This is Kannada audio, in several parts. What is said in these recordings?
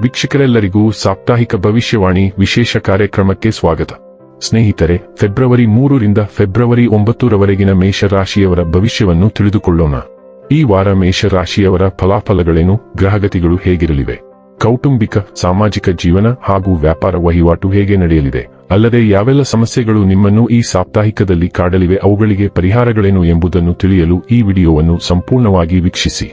ವೀಕ್ಷಕರೆಲ್ಲರಿಗೂ ಸಾಪ್ತಾಹಿಕ ಭವಿಷ್ಯವಾಣಿ ವಿಶೇಷ ಕಾರ್ಯಕ್ರಮಕ್ಕೆ ಸ್ವಾಗತ. ಸ್ನೇಹಿತರೆ, ಫೆಬ್ರವರಿ ಮೂರರಿಂದ ಫೆಬ್ರವರಿ ಒಂಬತ್ತರವರೆಗಿನ ಮೇಷರಾಶಿಯವರ ಭವಿಷ್ಯವನ್ನು ತಿಳಿದುಕೊಳ್ಳೋಣ. ಈ ವಾರ ಮೇಷರಾಶಿಯವರ ಫಲಾಫಲಗಳೇನು, ಗ್ರಹಗತಿಗಳು ಹೇಗಿರಲಿವೆ? ಕೌಟುಂಬಿಕ, ಸಾಮಾಜಿಕ ಜೀವನ ಹಾಗೂ ವ್ಯಾಪಾರ ವಹಿವಾಟು ಹೇಗೆ ನಡೆಯಲಿದೆ? ಅಲ್ಲದೆ ಯಾವೆಲ್ಲ ಸಮಸ್ಯೆಗಳು ನಿಮ್ಮನ್ನು ಈ ಸಾಪ್ತಾಹಿಕದಲ್ಲಿ ಕಾಡಲಿವೆ, ಅವುಗಳಿಗೆ ಪರಿಹಾರಗಳೇನು ಎಂಬುದನ್ನು ತಿಳಿಯಲು ಈ ವಿಡಿಯೋವನ್ನು ಸಂಪೂರ್ಣವಾಗಿ ವೀಕ್ಷಿಸಿ.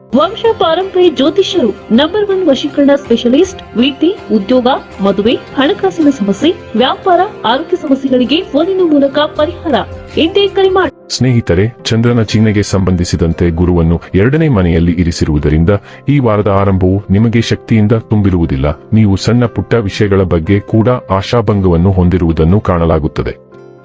ವಂಶ ಪಾರಂಪರ್ಯ ಜ್ಯೋತಿಷ್ಯರು ನಂಬರ್ ಒನ್ ವಶೀಕರಣ ಸ್ಪೆಷಲಿಸ್ಟ್ ವಿದ್ಯೆ ಉದ್ಯೋಗ, ಮದುವೆ, ಹಣಕಾಸಿನ ಸಮಸ್ಯೆ, ವ್ಯಾಪಾರ, ಆರೋಗ್ಯ ಸಮಸ್ಯೆಗಳಿಗೆ ಫೋನಿನ ಮೂಲಕ ಪರಿಹಾರ. ಎಂದೇ ಕರೆ ಮಾಡಿ ಸ್ನೇಹಿತರೆ, ಚಂದ್ರನ ಚಿಹ್ನೆಗೆ ಸಂಬಂಧಿಸಿದಂತೆ ಗುರುವನ್ನು ಎರಡನೇ ಮನೆಯಲ್ಲಿ ಇರಿಸಿರುವುದರಿಂದ ಈ ವಾರದ ಆರಂಭವು ನಿಮಗೆ ಶಕ್ತಿಯಿಂದ ತುಂಬಿರುವುದಿಲ್ಲ. ನೀವು ಸಣ್ಣ ಪುಟ್ಟ ವಿಷಯಗಳ ಬಗ್ಗೆ ಕೂಡ ಆಶಾಭಂಗವನ್ನು ಹೊಂದಿರುವುದನ್ನು ಕಾಣಲಾಗುತ್ತದೆ.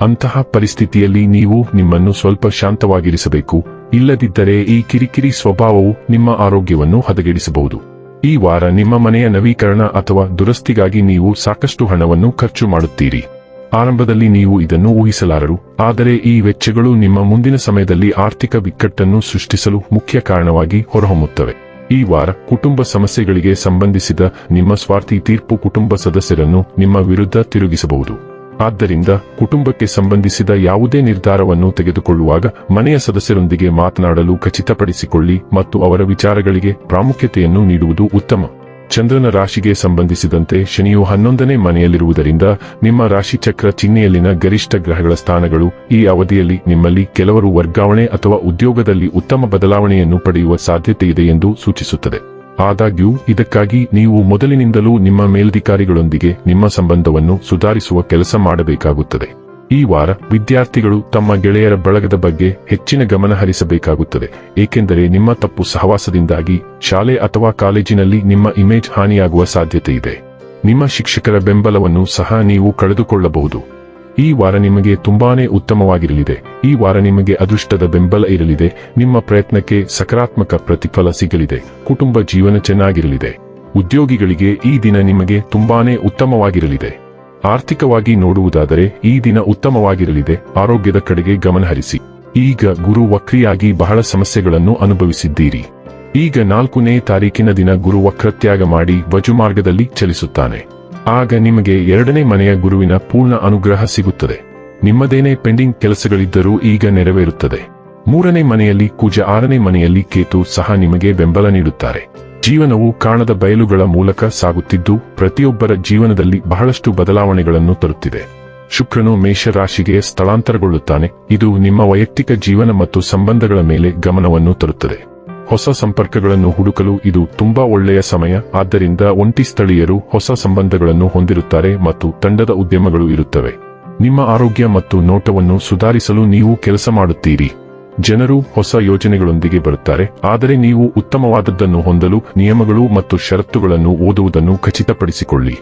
ಅಂತಹ ಪರಿಸ್ಥಿತಿಯಲ್ಲಿ ನೀವು ನಿಮ್ಮನ್ನು ಸ್ವಲ್ಪ ಶಾಂತವಾಗಿರಿಸಬೇಕು. ಇಲ್ಲದಿದ್ದರೆ ಈ ಕಿರಿಕಿರಿ ಸ್ವಭಾವವು ನಿಮ್ಮ ಆರೋಗ್ಯವನ್ನು ಹದಗೆಡಿಸಬಹುದು. ಈ ವಾರ ನಿಮ್ಮ ಮನೆಯ ನವೀಕರಣ ಅಥವಾ ದುರಸ್ತಿಗಾಗಿ ನೀವು ಸಾಕಷ್ಟು ಹಣವನ್ನು ಖರ್ಚು ಮಾಡುತ್ತೀರಿ. ಆರಂಭದಲ್ಲಿ ನೀವು ಇದನ್ನು ಊಹಿಸಲಾರರು, ಆದರೆ ಈ ವೆಚ್ಚಗಳು ನಿಮ್ಮ ಮುಂದಿನ ಸಮಯದಲ್ಲಿ ಆರ್ಥಿಕ ಬಿಕ್ಕಟ್ಟನ್ನು ಸೃಷ್ಟಿಸಲು ಮುಖ್ಯ ಕಾರಣವಾಗಿ ಹೊರಹೊಮ್ಮುತ್ತವೆ. ಈ ವಾರ ಕುಟುಂಬ ಸಮಸ್ಯೆಗಳಿಗೆ ಸಂಬಂಧಿಸಿದ ನಿಮ್ಮ ಸ್ವಾರ್ಥಿ ತೀರ್ಪು ಕುಟುಂಬ ಸದಸ್ಯರನ್ನು ನಿಮ್ಮ ವಿರುದ್ಧ ತಿರುಗಿಸಬಹುದು. ಆದ್ದರಿಂದ ಕುಟುಂಬಕ್ಕೆ ಸಂಬಂಧಿಸಿದ ಯಾವುದೇ ನಿರ್ಧಾರವನ್ನು ತೆಗೆದುಕೊಳ್ಳುವಾಗ ಮನೆಯ ಸದಸ್ಯರೊಂದಿಗೆ ಮಾತನಾಡಲು ಖಚಿತಪಡಿಸಿಕೊಳ್ಳಿ ಮತ್ತು ಅವರ ವಿಚಾರಗಳಿಗೆ ಪ್ರಾಮುಖ್ಯತೆಯನ್ನು ನೀಡುವುದು ಉತ್ತಮ. ಚಂದ್ರನ ರಾಶಿಗೆ ಸಂಬಂಧಿಸಿದಂತೆ ಶನಿಯು ಹನ್ನೊಂದನೇ ಮನೆಯಲ್ಲಿರುವುದರಿಂದ ನಿಮ್ಮ ರಾಶಿಚಕ್ರ ಚಿಹ್ನೆಯಲ್ಲಿನ ಗರಿಷ್ಠ ಗ್ರಹಗಳ ಸ್ಥಾನಗಳು ಈ ಅವಧಿಯಲ್ಲಿ ನಿಮ್ಮಲ್ಲಿ ಕೆಲವರು ವರ್ಗಾವಣೆ ಅಥವಾ ಉದ್ಯೋಗದಲ್ಲಿ ಉತ್ತಮ ಬದಲಾವಣೆಯನ್ನು ಪಡೆಯುವ ಸಾಧ್ಯತೆಯಿದೆ ಎಂದು ಸೂಚಿಸುತ್ತದೆ. ಆದಾಗ್ಯೂ, ಇದಕ್ಕಾಗಿ ನೀವು ಮೊದಲಿನಿಂದಲೂ ನಿಮ್ಮ ಮೇಲಧಿಕಾರಿಗಳೊಂದಿಗೆ ನಿಮ್ಮ ಸಂಬಂಧವನ್ನು ಸುಧಾರಿಸುವ ಕೆಲಸ ಮಾಡಬೇಕಾಗುತ್ತದೆ. ಈ ವಾರ ವಿದ್ಯಾರ್ಥಿಗಳು ತಮ್ಮ ಗೆಳೆಯರ ಬಳಗದ ಬಗ್ಗೆ ಹೆಚ್ಚಿನ ಗಮನ ಹರಿಸಬೇಕಾಗುತ್ತದೆ, ಏಕೆಂದರೆ ನಿಮ್ಮ ತಪ್ಪು ಸಹವಾಸದಿಂದಾಗಿ ಶಾಲೆ ಅಥವಾ ಕಾಲೇಜಿನಲ್ಲಿ ನಿಮ್ಮ ಇಮೇಜ್ ಹಾನಿಯಾಗುವ ಸಾಧ್ಯತೆ ಇದೆ. ನಿಮ್ಮ ಶಿಕ್ಷಕರ ಬೆಂಬಲವನ್ನು ಸಹ ನೀವು ಕಳೆದುಕೊಳ್ಳಬಹುದು. ಈ ವಾರ ನಿಮಗೆ ತುಂಬಾನೇ ಉತ್ತಮವಾಗಿರಲಿದೆ. ಈ ವಾರ ನಿಮಗೆ ಅದೃಷ್ಟದ ಬೆಂಬಲ ಇರಲಿದೆ. ನಿಮ್ಮ ಪ್ರಯತ್ನಕ್ಕೆ ಸಕಾರಾತ್ಮಕ ಪ್ರತಿಫಲ ಸಿಗಲಿದೆ. ಕುಟುಂಬ ಜೀವನ ಚೆನ್ನಾಗಿರಲಿದೆ. ಉದ್ಯೋಗಿಗಳಿಗೆ ಈ ದಿನ ನಿಮಗೆ ತುಂಬಾನೇ ಉತ್ತಮವಾಗಿರಲಿದೆ. ಆರ್ಥಿಕವಾಗಿ ನೋಡುವುದಾದರೆ ಈ ದಿನ ಉತ್ತಮವಾಗಿರಲಿದೆ. ಆರೋಗ್ಯದ ಕಡೆಗೆ ಗಮನಹರಿಸಿ ಈಗ ಗುರು ವಕ್ರಿಯಾಗಿ ಬಹಳ ಸಮಸ್ಯೆಗಳನ್ನು ಅನುಭವಿಸಿದ್ದೀರಿ. ಈಗ ನಾಲ್ಕನೇ ತಾರೀಕಿನ ದಿನ ಗುರು ವಕ್ರತ್ಯಾಗ ಮಾಡಿ ವಜುಮಾರ್ಗದಲ್ಲಿ ಚಲಿಸುತ್ತಾನೆ. ಆಗ ನಿಮಗೆ ಎರಡನೇ ಮನೆಯ ಗುರುವಿನ ಪೂರ್ಣ ಅನುಗ್ರಹ ಸಿಗುತ್ತದೆ. ನಿಮ್ಮದೇನೇ ಪೆಂಡಿಂಗ್ ಕೆಲಸಗಳಿದ್ದರೂ ಈಗ ನೆರವೇರುತ್ತದೆ. ಮೂರನೇ ಮನೆಯಲ್ಲಿ ಕುಜ ಆರನೇ ಮನೆಯಲ್ಲಿ ಕೇತು ಸಹ ನಿಮಗೆ ಬೆಂಬಲ ನೀಡುತ್ತಾರೆ. ಜೀವನವು ಕಾಣದ ಬಯಲುಗಳ ಮೂಲಕ ಸಾಗುತ್ತಿದ್ದು, ಪ್ರತಿಯೊಬ್ಬರ ಜೀವನದಲ್ಲಿ ಬಹಳಷ್ಟು ಬದಲಾವಣೆಗಳನ್ನು ತರುತ್ತಿದೆ. ಶುಕ್ರನು ಮೇಷರಾಶಿಗೆ ಸ್ಥಳಾಂತರಗೊಳ್ಳುತ್ತಾನೆ. ಇದು ನಿಮ್ಮ ವೈಯಕ್ತಿಕ ಜೀವನ ಮತ್ತು ಸಂಬಂಧಗಳ ಮೇಲೆ ಗಮನವನ್ನು ತರುತ್ತದೆ. ಹೊಸ ಸಂಪರ್ಕಗಳನ್ನು ಹುಡುಕಲು ಇದು ತುಂಬಾ ಒಳ್ಳೆಯ ಸಮಯ. ಆದ್ದರಿಂದ ಒಂಟಿ ಸ್ಥಳೀಯರು ಹೊಸ ಸಂಬಂಧಗಳನ್ನು ಹೊಂದಿರುತ್ತಾರೆ ಮತ್ತು ತಂಡದ ಉದ್ಯಮಗಳು ಇರುತ್ತವೆ. ನಿಮ್ಮ ಆರೋಗ್ಯ ಮತ್ತು ನೋಟವನ್ನು ಸುಧಾರಿಸಲು ನೀವು ಕೆಲಸ ಮಾಡುತ್ತೀರಿ. ಜನರು ಹೊಸ ಯೋಜನೆಗಳೊಂದಿಗೆ ಬರುತ್ತಾರೆ. ಆದರೆ ನೀವು ಉತ್ತಮವಾದದ್ದನ್ನು ಹೊಂದಲು ನಿಯಮಗಳು ಮತ್ತು ಷರತ್ತುಗಳನ್ನು ಓದುವುದನ್ನು ಖಚಿತಪಡಿಸಿಕೊಳ್ಳಿ.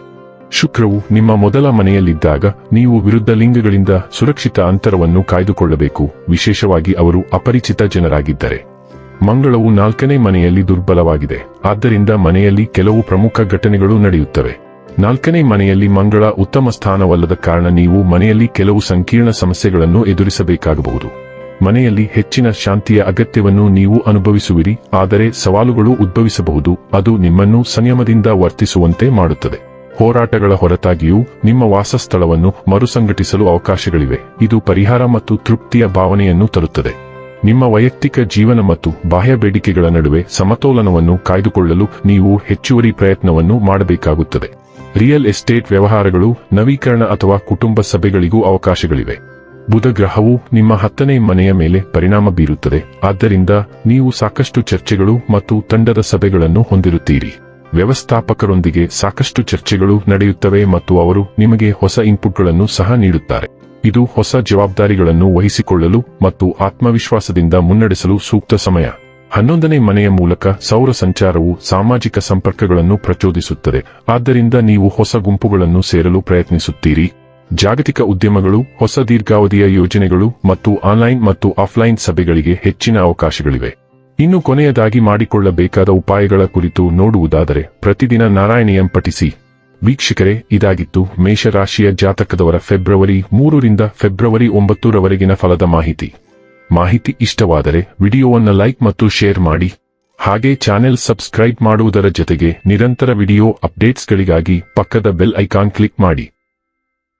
ಶುಕ್ರವು ನಿಮ್ಮ ಮೊದಲ ಮನೆಯಲ್ಲಿದ್ದಾಗ ನೀವು ವಿರುದ್ಧ ಲಿಂಗಗಳಿಂದ ಸುರಕ್ಷಿತ ಅಂತರವನ್ನು ಕಾಯ್ದುಕೊಳ್ಳಬೇಕು. ವಿಶೇಷವಾಗಿ ಅವರು ಅಪರಿಚಿತ ಜನರಾಗಿದ್ದರೆ. ಮಂಗಳವು ನಾಲ್ಕನೇ ಮನೆಯಲ್ಲಿ ದುರ್ಬಲವಾಗಿದೆ. ಆದ್ದರಿಂದ ಮನೆಯಲ್ಲಿ ಕೆಲವು ಪ್ರಮುಖ ಘಟನೆಗಳು ನಡೆಯುತ್ತವೆ. ನಾಲ್ಕನೇ ಮನೆಯಲ್ಲಿ ಮಂಗಳ ಉತ್ತಮ ಸ್ಥಾನವಲ್ಲದ ಕಾರಣ ನೀವು ಮನೆಯಲ್ಲಿ ಕೆಲವು ಸಂಕೀರ್ಣ ಸಮಸ್ಯೆಗಳನ್ನು ಎದುರಿಸಬೇಕಾಗಬಹುದು. ಮನೆಯಲ್ಲಿ ಹೆಚ್ಚಿನ ಶಾಂತಿಯ ಅಗತ್ಯವನ್ನು ನೀವು ಅನುಭವಿಸುವಿರಿ, ಆದರೆ ಸವಾಲುಗಳು ಉದ್ಭವಿಸಬಹುದು, ಅದು ನಿಮ್ಮನ್ನು ಸಂಯಮದಿಂದ ವರ್ತಿಸುವಂತೆ ಮಾಡುತ್ತದೆ. ಹೋರಾಟಗಳ ಹೊರತಾಗಿಯೂ ನಿಮ್ಮ ವಾಸಸ್ಥಳವನ್ನು ಮರುಸಂಘಟಿಸಲು ಅವಕಾಶಗಳಿವೆ. ಇದು ಪರಿಹಾರ ಮತ್ತು ತೃಪ್ತಿಯ ಭಾವನೆಯನ್ನು ತರುತ್ತದೆ. ನಿಮ್ಮ ವೈಯಕ್ತಿಕ ಜೀವನ ಮತ್ತು ಬಾಹ್ಯ ಬೇಡಿಕೆಗಳ ನಡುವೆ ಸಮತೋಲನವನ್ನು ಕಾಯ್ದುಕೊಳ್ಳಲು ನೀವು ಹೆಚ್ಚುವರಿ ಪ್ರಯತ್ನವನ್ನು ಮಾಡಬೇಕಾಗುತ್ತದೆ. ರಿಯಲ್ ಎಸ್ಟೇಟ್ ವ್ಯವಹಾರಗಳು, ನವೀಕರಣ ಅಥವಾ ಕುಟುಂಬ ಸಭೆಗಳಿಗೂ ಅವಕಾಶಗಳಿವೆ. ಬುಧ ಗ್ರಹವು ನಿಮ್ಮ ಹತ್ತನೇ ಮನೆಯ ಮೇಲೆ ಪರಿಣಾಮ ಬೀರುತ್ತದೆ. ಆದ್ದರಿಂದ ನೀವು ಸಾಕಷ್ಟು ಚರ್ಚೆಗಳು ಮತ್ತು ತಂಡದ ಸಭೆಗಳನ್ನು ಹೊಂದಿರುತ್ತೀರಿ. ವ್ಯವಸ್ಥಾಪಕರೊಂದಿಗೆ ಸಾಕಷ್ಟು ಚರ್ಚೆಗಳು ನಡೆಯುತ್ತವೆ ಮತ್ತು ಅವರು ನಿಮಗೆ ಹೊಸ ಇನ್ಪುಟ್ಗಳನ್ನು ಸಹ ನೀಡುತ್ತಾರೆ. ಇದು ಹೊಸ ಜವಾಬ್ದಾರಿಗಳನ್ನು ವಹಿಸಿಕೊಳ್ಳಲು ಮತ್ತು ಆತ್ಮವಿಶ್ವಾಸದಿಂದ ಮುನ್ನಡೆಸಲು ಸೂಕ್ತ ಸಮಯ. ಹನ್ನೊಂದನೇ ಮನೆಯ ಮೂಲಕ ಸೌರ ಸಂಚಾರವು ಸಾಮಾಜಿಕ ಸಂಪರ್ಕಗಳನ್ನು ಪ್ರಚೋದಿಸುತ್ತದೆ. ಆದ್ದರಿಂದ ನೀವು ಹೊಸ ಗುಂಪುಗಳನ್ನು ಸೇರಲು ಪ್ರಯತ್ನಿಸುತ್ತೀರಿ. ಜಾಗತಿಕ ಉದ್ಯಮಗಳು, ಹೊಸ ದೀರ್ಘಾವಧಿಯ ಯೋಜನೆಗಳು ಮತ್ತು ಆನ್ಲೈನ್ ಮತ್ತು ಆಫ್ಲೈನ್ ಸಭೆಗಳಿಗೆ ಹೆಚ್ಚಿನ ಅವಕಾಶಗಳಿವೆ. ಇನ್ನು ಕೊನೆಯದಾಗಿ ಮಾಡಿಕೊಳ್ಳಬೇಕಾದ ಉಪಾಯಗಳ ಕುರಿತು ನೋಡುವುದಾದರೆ ಪ್ರತಿದಿನ ನಾರಾಯಣಿಯಂ ಪಠಿಸಿ. ವೀಕ್ಷಕರೇ, ಇದಾಗಿತ್ತು ಮೇಷರಾಶಿಯ ಜಾತಕದವರ ಫೆಬ್ರವರಿ ಮೂರರಿಂದ ಫೆಬ್ರವರಿ ಒಂಬತ್ತರವರೆಗಿನ ಫಲದ ಮಾಹಿತಿ. ಮಾಹಿತಿ ಇಷ್ಟವಾದರೆ ವಿಡಿಯೋವನ್ನು ಲೈಕ್ ಮತ್ತು ಶೇರ್ ಮಾಡಿ. ಹಾಗೆ ಚಾನೆಲ್ ಸಬ್ಸ್ಕ್ರೈಬ್ ಮಾಡುವುದರ ಜೊತೆಗೆ ನಿರಂತರ ವಿಡಿಯೋ ಅಪ್ಡೇಟ್ಸ್ಗಳಿಗಾಗಿ ಪಕ್ಕದ ಬೆಲ್ ಐಕಾನ್ ಕ್ಲಿಕ್ ಮಾಡಿ.